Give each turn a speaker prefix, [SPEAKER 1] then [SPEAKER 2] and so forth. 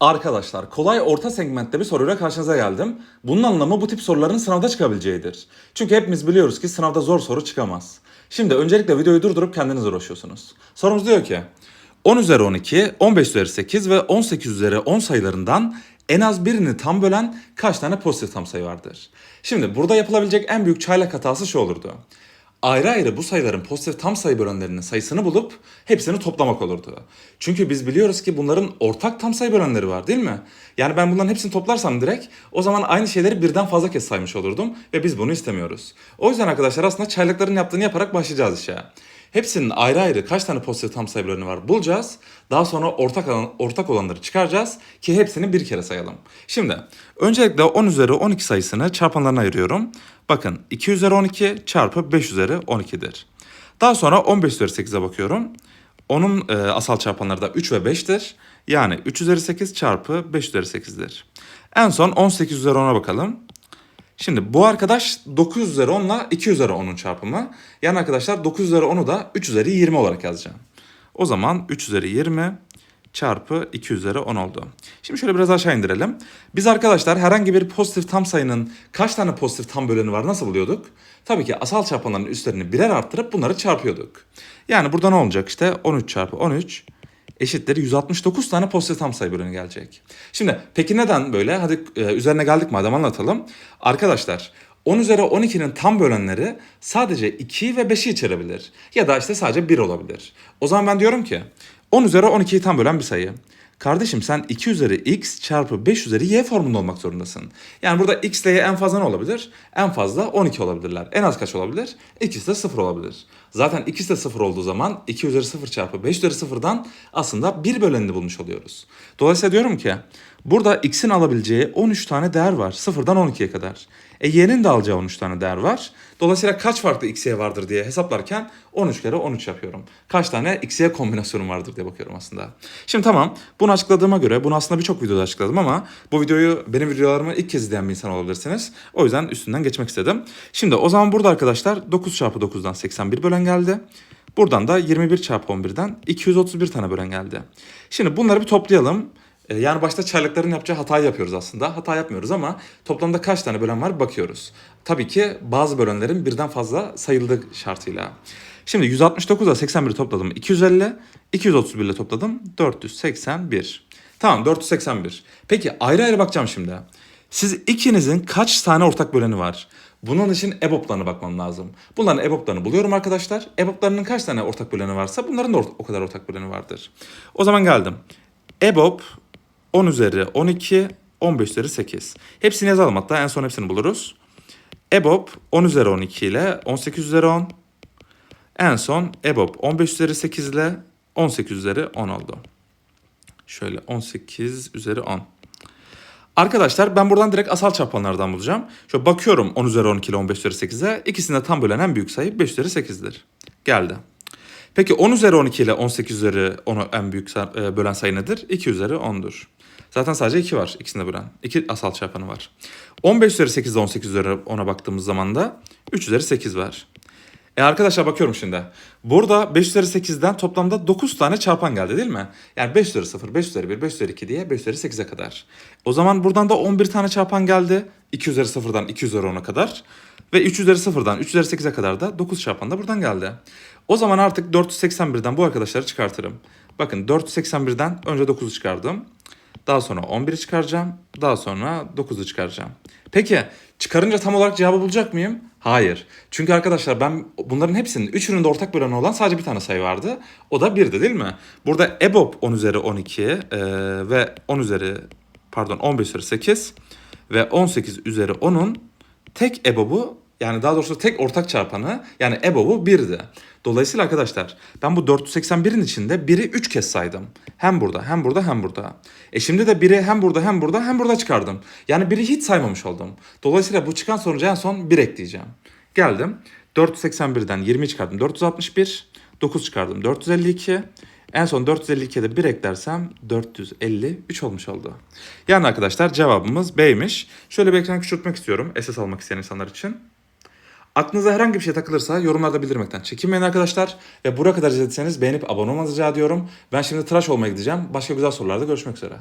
[SPEAKER 1] Arkadaşlar kolay orta segmentte bir soruyla karşınıza geldim. Bunun anlamı bu tip soruların sınavda çıkabileceğidir. Çünkü hepimiz biliyoruz ki sınavda zor soru çıkamaz. Şimdi öncelikle videoyu durdurup kendiniz uğraşıyorsunuz. Sorumuz diyor ki 10 üzeri 12, 15 üzeri 8 ve 18 üzeri 10 sayılarından en az birini tam bölen kaç tane pozitif tam sayı vardır? Şimdi burada yapılabilecek en büyük çaylak hatası şu olurdu. Ayrı ayrı bu sayıların pozitif tam sayı bölenlerinin sayısını bulup hepsini toplamak olurdu. Çünkü biz biliyoruz ki bunların ortak tam sayı bölenleri var değil mi? Yani ben bunların hepsini toplarsam direkt o zaman aynı şeyleri birden fazla kez saymış olurdum ve biz bunu istemiyoruz. O yüzden arkadaşlar aslında çaylakların yaptığını yaparak başlayacağız işe. Hepsinin ayrı ayrı kaç tane pozitif tam sayı böleni var bulacağız. Daha sonra ortak alan, ortak olanları çıkaracağız ki hepsini bir kere sayalım. Şimdi öncelikle 10 üzeri 12 sayısını çarpanlarına ayırıyorum. Bakın 2 üzeri 12 çarpı 5 üzeri 12'dir. Daha sonra 15 üzeri 8'e bakıyorum. Onun e, asal çarpanları da 3 ve 5'tir. Yani 3 üzeri 8 çarpı 5 üzeri 8'dir. En son 18 üzeri 10'a bakalım. Şimdi bu arkadaş 9 üzeri 10 ile 2 üzeri 10'un çarpımı. Yani arkadaşlar 9 üzeri 10'u da 3 üzeri 20 olarak yazacağım. O zaman 3 üzeri 20 çarpı 2 üzeri 10 oldu. Şimdi şöyle biraz aşağı indirelim. Biz arkadaşlar herhangi bir pozitif tam sayının kaç tane pozitif tam böleni var nasıl buluyorduk? Tabii ki asal çarpanların üstlerini birer arttırıp bunları çarpıyorduk. Yani burada ne olacak işte 13 çarpı 13 eşittir 169 tane pozitif tam sayı böleni gelecek. Şimdi peki neden böyle? Hadi e, üzerine geldik madem anlatalım. Arkadaşlar 10 üzeri 12'nin tam bölenleri sadece 2 ve 5'i içerebilir. Ya da işte sadece 1 olabilir. O zaman ben diyorum ki 10 üzeri 12'yi tam bölen bir sayı. Kardeşim sen 2 üzeri x çarpı 5 üzeri y formunda olmak zorundasın. Yani burada x ile y en fazla ne olabilir? En fazla 12 olabilirler. En az kaç olabilir? İkisi de 0 olabilir. Zaten ikisi de 0 olduğu zaman 2 üzeri 0 çarpı 5 üzeri 0'dan aslında 1 bölenini bulmuş oluyoruz. Dolayısıyla diyorum ki burada x'in alabileceği 13 tane değer var. 0'dan 12'ye kadar. E y'nin de alacağı 13 tane değer var. Dolayısıyla kaç farklı x, y vardır diye hesaplarken 13 kere 13 yapıyorum. Kaç tane x, y kombinasyonum vardır diye bakıyorum aslında. Şimdi tamam bunu açıkladığıma göre bunu aslında birçok videoda açıkladım ama bu videoyu benim videolarımı ilk kez izleyen bir insan olabilirsiniz. O yüzden üstünden geçmek istedim. Şimdi o zaman burada arkadaşlar 9 çarpı 9'dan 81 bölen geldi. Buradan da 21 çarpı 11'den 231 tane bölen geldi. Şimdi bunları bir toplayalım. Ee, Yani başta çarlıkların yapacağı hatayı yapıyoruz aslında. Hata yapmıyoruz ama toplamda kaç tane bölen var bakıyoruz. Tabii ki bazı bölenlerin birden fazla sayıldığı şartıyla. Şimdi 169 ile 81'i topladım 250, 231 ile topladım 481. Tamam 481. Peki ayrı ayrı bakacağım şimdi. Siz ikinizin kaç tane ortak böleni var? Bunun için EBOB'larına bakmam lazım. Bunların EBOB'larını buluyorum arkadaşlar. EBOB'larının kaç tane ortak böleni varsa bunların da o kadar ortak böleni vardır. O zaman geldim. EBOB 10 üzeri 12, 15 üzeri 8. Hepsini yazalım hatta en son hepsini buluruz. EBOB 10 üzeri 12 ile 18 üzeri 10. En son EBOB 15 üzeri 8 ile 18 üzeri 10 oldu. Şöyle 18 üzeri 10. Arkadaşlar ben buradan direkt asal çarpanlardan bulacağım. Şöyle bakıyorum 10 üzeri 12 ile 15 üzeri 8'e. İkisinde tam bölen en büyük sayı 5 üzeri 8'dir. Geldi. Peki 10 üzeri 12 ile 18 üzeri 10'u en büyük bölen sayı nedir? 2 üzeri 10'dur. Zaten sadece 2 var ikisinde bölen. 2 asal çarpanı var. 15 üzeri 8 ile 18 üzeri 10'a baktığımız zaman da 3 üzeri 8 var. E arkadaşlar bakıyorum şimdi. Burada 5 üzeri 8'den toplamda 9 tane çarpan geldi değil mi? Yani 5 üzeri 0, 5 üzeri 1, 5 üzeri 2 diye 5 üzeri 8'e kadar. O zaman buradan da 11 tane çarpan geldi. 2 üzeri 0'dan 2 üzeri 10'a kadar. Ve 3 üzeri 0'dan 3 üzeri 8'e kadar da 9 çarpan da buradan geldi. O zaman artık 481'den bu arkadaşları çıkartırım. Bakın 481'den önce 9'u çıkardım. Daha sonra 11'i çıkaracağım. Daha sonra 9'u çıkaracağım. Peki çıkarınca tam olarak cevabı bulacak mıyım? Hayır. Çünkü arkadaşlar ben bunların hepsinin üçünün de ortak böleni olan sadece bir tane sayı vardı. O da 1'di değil mi? Burada EBOB 10 üzeri 12 e, ve 10 üzeri pardon 15 üzeri 8 ve 18 üzeri 10'un tek EBOB'u yani daha doğrusu tek ortak çarpanı yani EBOB'u 1'di. Dolayısıyla arkadaşlar ben bu 481'in içinde 1'i 3 kez saydım. Hem burada hem burada hem burada. E şimdi de 1'i hem burada hem burada hem burada çıkardım. Yani 1'i hiç saymamış oldum. Dolayısıyla bu çıkan sonuca en son 1 ekleyeceğim. Geldim 481'den 20 çıkardım 461. 9 çıkardım 452. En son 452'ye de 1 eklersem 453 olmuş oldu. Yani arkadaşlar cevabımız B'ymiş. Şöyle bir ekran küçültmek istiyorum SS almak isteyen insanlar için. Aklınıza herhangi bir şey takılırsa yorumlarda bildirmekten çekinmeyin arkadaşlar. Ve buraya kadar izlediyseniz beğenip abone olmanızı rica ediyorum. Ben şimdi tıraş olmaya gideceğim. Başka güzel sorularda görüşmek üzere.